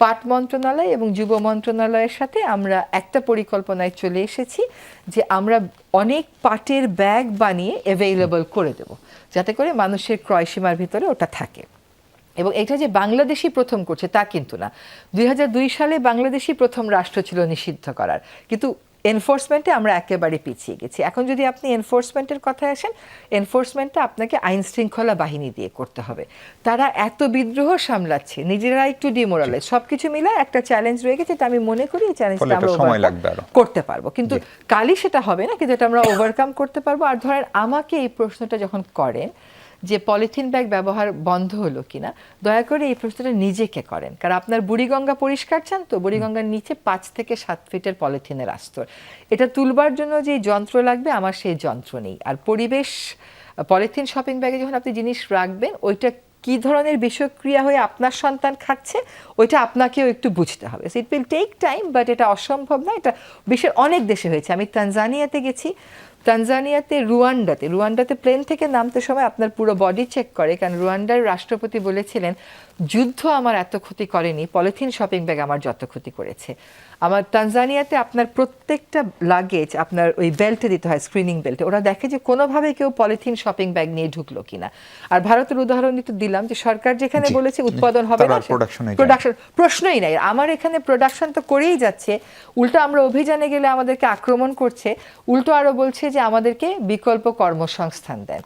পাট মন্ত্রণালয় এবং যুব মন্ত্রণালয়ের সাথে আমরা একটা পরিকল্পনায় চলে এসেছি যে আমরা অনেক পাটের ব্যাগ বানিয়ে অ্যাভেইলেবল করে দেব, যাতে করে মানুষের ক্রয় সীমার ভিতরে ওটা থাকে। এবং এটা যে বাংলাদেশই প্রথম করছে তা কিন্তু না। দুই হাজার দুই সালে বাংলাদেশই প্রথম রাষ্ট্র ছিল নিষিদ্ধ করার। কিন্তু এনফোর্সমেন্টে আমরা একেবারে পিছিয়ে গেছি। এখন যদি আপনি এনফোর্সমেন্টের কথায় আসেন এনফোর্সমেন্টটা আপনাকে আইন শৃঙ্খলা বাহিনী দিয়ে করতে হবে। তারা এত বিদ্রোহ সামলাচ্ছে নিজেরা একটু ডিমোরালাইজ সব কিছু মিলে একটা চ্যালেঞ্জ রয়ে গেছে আমি মনে করি এই চ্যালেঞ্জটা আমরা। করতে পারব। কিন্তু কালই সেটা হবে না কিন্তু এটা আমরা ওভারকাম করতে পারব। আর ধরেন আমাকে এই প্রশ্নটা যখন করেন যে পলিথিন ব্যাগ ব্যবহার বন্ধ হলো কিনা, দয়া করে এই প্রশ্নটা নিজেকে করেন। কারণ আপনার বুড়িগঙ্গা পরিষ্কার চান তো বুড়িগঙ্গার নিচে পাঁচ থেকে সাত ফিটের পলিথিনের আস্তর। এটা তুলবার জন্য যে যন্ত্র লাগবে, আমার সেই যন্ত্র নেই। আর পরিবেশ, পলিথিন শপিং ব্যাগে যখন আপনি জিনিস রাখবেন, ওইটা কি ধরনের বিষক্রিয়া হয়ে আপনার সন্তান খাচ্ছে, ওইটা আপনাকেও একটু বুঝতে হবে। It will take time but এটা অসম্ভব না, এটা বিশ্বের অনেক দেশে হয়েছে। আমি তানজানিয়াতে গেছি তানজানিয়াতে রুয়ান্ডাতে রুয়ান্ডাতে প্লেন থেকে নামতে সময় আপনার পুরো বডি চেক করে কারণ রুয়ান্ডার রাষ্ট্রপতি বলেছিলেন যুদ্ধ আমার এত ক্ষতি করেনি পলিথিন শপিং ব্যাগ আমার যত ক্ষতি করেছে। আমার তানজানিয়াতে আপনার প্রত্যেকটা লাগেজ আপনার ওই বেল্টে দিতে হয় স্ক্রিনিং বেল্টে ওরা দেখে যে কোনোভাবে কেউ পলিথিন শপিং ব্যাগ নিয়ে ঢুকলো কিনা। আর ভারতের উদাহরণ তো দিলাম যে সরকার যেখানে বলেছে উৎপাদন হবে না। প্রোডাকশন প্রশ্নই নাই। আমার এখানে প্রোডাকশন তো করেই যাচ্ছে। উল্টো আমরা অভিযানে গেলে আমাদেরকে আক্রমণ করছে। উল্টো আরও বলছে যে আমাদেরকে বিকল্প কর্মসংস্থান দেন।